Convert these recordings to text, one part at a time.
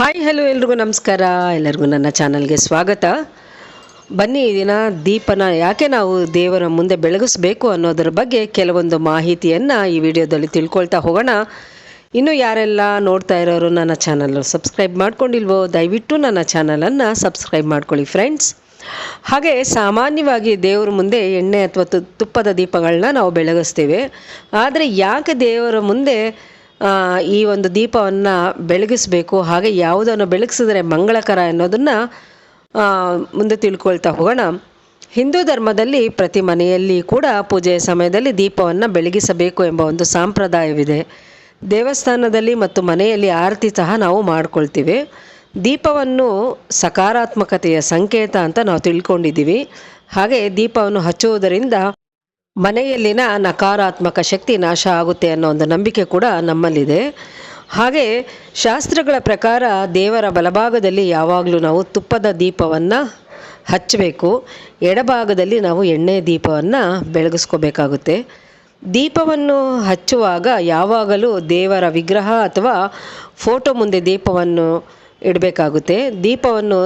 Hi hello ಎಲ್ರಿಗೂ ನಮಸ್ಕಾರ. ಎಲ್ಲರಿಗೂ ನನ್ನ ಚಾನಲ್ಗೆ ಸ್ವಾಗತ. ಬನ್ನಿ ಈ ದಿನ ದೀಪನ ಯಾಕೆ ನಾವು ದೇವರ ಮುಂದೆ ಬೆಳಗಿಸ್ಬೇಕು ಅನ್ನೋದರ ಬಗ್ಗೆ ಕೆಲವೊಂದು ಮಾಹಿತಿಯನ್ನು ಈ ವಿಡಿಯೋದಲ್ಲಿ ತಿಳ್ಕೊಳ್ತಾ ಹೋಗೋಣ. ಇನ್ನು ಯಾರೆಲ್ಲ ನೋಡ್ತಾ ಇರೋರು ನನ್ನ ಚಾನಲ್ ಸಬ್ಸ್ಕ್ರೈಬ್ ಮಾಡ್ಕೊಂಡಿಲ್ವೋ, ದಯವಿಟ್ಟು ನನ್ನ ಚಾನಲನ್ನು ಸಬ್ಸ್ಕ್ರೈಬ್ ಮಾಡ್ಕೊಳ್ಳಿ ಫ್ರೆಂಡ್ಸ್. ಹಾಗೆ ಸಾಮಾನ್ಯವಾಗಿ ದೇವರ ಮುಂದೆ ಎಣ್ಣೆ ಅಥವಾ ತುಪ್ಪದ ದೀಪಗಳನ್ನ ನಾವು ಬೆಳಗಿಸ್ತೇವೆ. ಆದರೆ ಯಾಕೆ ದೇವರ ಮುಂದೆ ಈ ಒಂದು ದೀಪವನ್ನು ಬೆಳಗಿಸಬೇಕು. ಹಾಗೆ ಯಾವುದನ್ನು ಬೆಳಗಿಸಿದ್ರೆ ಮಂಗಳಕರ ಅನ್ನೋದನ್ನು ಮುಂದೆ ತಿಳ್ಕೊಳ್ತಾ ಹೋಗೋಣ. ಹಿಂದೂ ಧರ್ಮದಲ್ಲಿ ಪ್ರತಿ ಮನೆಯಲ್ಲಿ ಕೂಡ ಪೂಜೆಯ ಸಮಯದಲ್ಲಿ ದೀಪವನ್ನು ಬೆಳಗಿಸಬೇಕು ಎಂಬ ಒಂದು ಸಂಪ್ರದಾಯವಿದೆ. ದೇವಸ್ಥಾನದಲ್ಲಿ ಮತ್ತು ಮನೆಯಲ್ಲಿ ಆರತಿ ಸಹ ನಾವು ಮಾಡ್ಕೊಳ್ತೀವಿ. ದೀಪವನ್ನು ಸಕಾರಾತ್ಮಕತೆಯ ಸಂಕೇತ ಅಂತ ನಾವು ತಿಳ್ಕೊಂಡಿದ್ದೀವಿ. ಹಾಗೆ ದೀಪವನ್ನು ಹಚ್ಚುವುದರಿಂದ ಮನೆಯಲ್ಲಿನ ನಕಾರಾತ್ಮಕ ಶಕ್ತಿ ನಾಶ ಆಗುತ್ತೆ ಅನ್ನೋ ಒಂದು ನಂಬಿಕೆ ಕೂಡ ನಮ್ಮಲ್ಲಿದೆ. ಹಾಗೆ ಶಾಸ್ತ್ರಗಳ ಪ್ರಕಾರ ದೇವರ ಬಲಭಾಗದಲ್ಲಿ ಯಾವಾಗಲೂ ನಾವು ತುಪ್ಪದ ದೀಪವನ್ನು ಹಚ್ಚಬೇಕು. ಎಡಭಾಗದಲ್ಲಿ ನಾವು ಎಣ್ಣೆ ದೀಪವನ್ನು ಬೆಳಗಿಸ್ಕೋಬೇಕಾಗುತ್ತೆ. ದೀಪವನ್ನು ಹಚ್ಚುವಾಗ ಯಾವಾಗಲೂ ದೇವರ ವಿಗ್ರಹ ಅಥವಾ ಫೋಟೋ ಮುಂದೆ ದೀಪವನ್ನು ಇಡಬೇಕಾಗುತ್ತೆ. ದೀಪವನ್ನು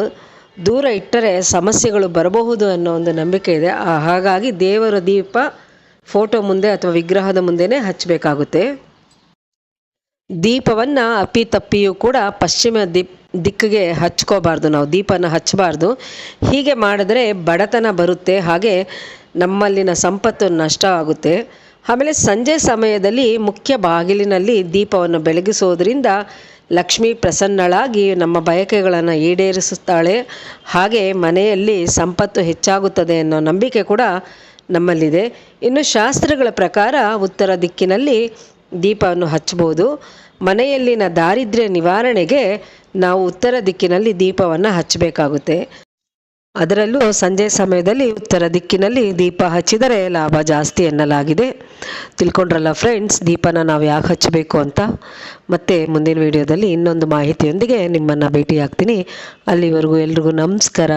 ದೂರ ಇಟ್ಟರೆ ಸಮಸ್ಯೆಗಳು ಬರಬಹುದು ಅನ್ನೋ ಒಂದು ನಂಬಿಕೆ ಇದೆ. ಹಾಗಾಗಿ ದೇವರ ದೀಪ ಫೋಟೋ ಮುಂದೆ ಅಥವಾ ವಿಗ್ರಹದ ಮುಂದೆನೇ ಹಚ್ಚಬೇಕಾಗುತ್ತೆ. ದೀಪವನ್ನು ಅಪ್ಪಿತಪ್ಪಿಯೂ ಕೂಡ ಪಶ್ಚಿಮ ದಿಪ್ ದಿಕ್ಕಿಗೆ ಹಚ್ಕೋಬಾರ್ದು. ನಾವು ದೀಪನ ಹಚ್ಚಬಾರ್ದು. ಹೀಗೆ ಮಾಡಿದ್ರೆ ಬಡತನ ಬರುತ್ತೆ. ಹಾಗೆ ನಮ್ಮಲ್ಲಿನ ಸಂಪತ್ತು ನಷ್ಟ ಆಗುತ್ತೆ. ಆಮೇಲೆ ಸಂಜೆ ಸಮಯದಲ್ಲಿ ಮುಖ್ಯ ಬಾಗಿಲಿನಲ್ಲಿ ದೀಪವನ್ನು ಬೆಳಗಿಸೋದ್ರಿಂದ ಲಕ್ಷ್ಮಿ ಪ್ರಸನ್ನಳಾಗಿ ನಮ್ಮ ಬಯಕೆಗಳನ್ನು ಈಡೇರಿಸುತ್ತಾಳೆ. ಹಾಗೆ ಮನೆಯಲ್ಲಿ ಸಂಪತ್ತು ಹೆಚ್ಚಾಗುತ್ತದೆ ಅನ್ನೋ ನಂಬಿಕೆ ಕೂಡ ನಮ್ಮಲ್ಲಿದೆ. ಇನ್ನು ಶಾಸ್ತ್ರಗಳ ಪ್ರಕಾರ ಉತ್ತರ ದಿಕ್ಕಿನಲ್ಲಿ ದೀಪವನ್ನು ಹಚ್ಬೋದು ಮನೆಯಲ್ಲಿನ ದಾರಿದ್ರ್ಯ ನಿವಾರಣೆಗೆ ನಾವು ಉತ್ತರ ದಿಕ್ಕಿನಲ್ಲಿ ದೀಪವನ್ನು ಹಚ್ಚಬೇಕಾಗುತ್ತೆ. ಅದರಲ್ಲೂ ಸಂಜೆ ಸಮಯದಲ್ಲಿ ಉತ್ತರ ದಿಕ್ಕಿನಲ್ಲಿ ದೀಪ ಹಚ್ಚಿದರೆ ಲಾಭ ಜಾಸ್ತಿ ಎನ್ನಲಾಗಿದೆ. ತಿಳ್ಕೊಂಡ್ರಲ್ಲ ಫ್ರೆಂಡ್ಸ್ ದೀಪನ ನಾವು ಯಾಕೆ ಹಚ್ಚಬೇಕು ಅಂತ? ಮತ್ತೆ ಮುಂದಿನ ವಿಡಿಯೋದಲ್ಲಿ ಇನ್ನೊಂದು ಮಾಹಿತಿಯೊಂದಿಗೆ ನಿಮ್ಮನ್ನು ಭೇಟಿಯಾಗ್ತೀನಿ. ಅಲ್ಲಿವರೆಗೂ ಎಲ್ರಿಗೂ ನಮಸ್ಕಾರ.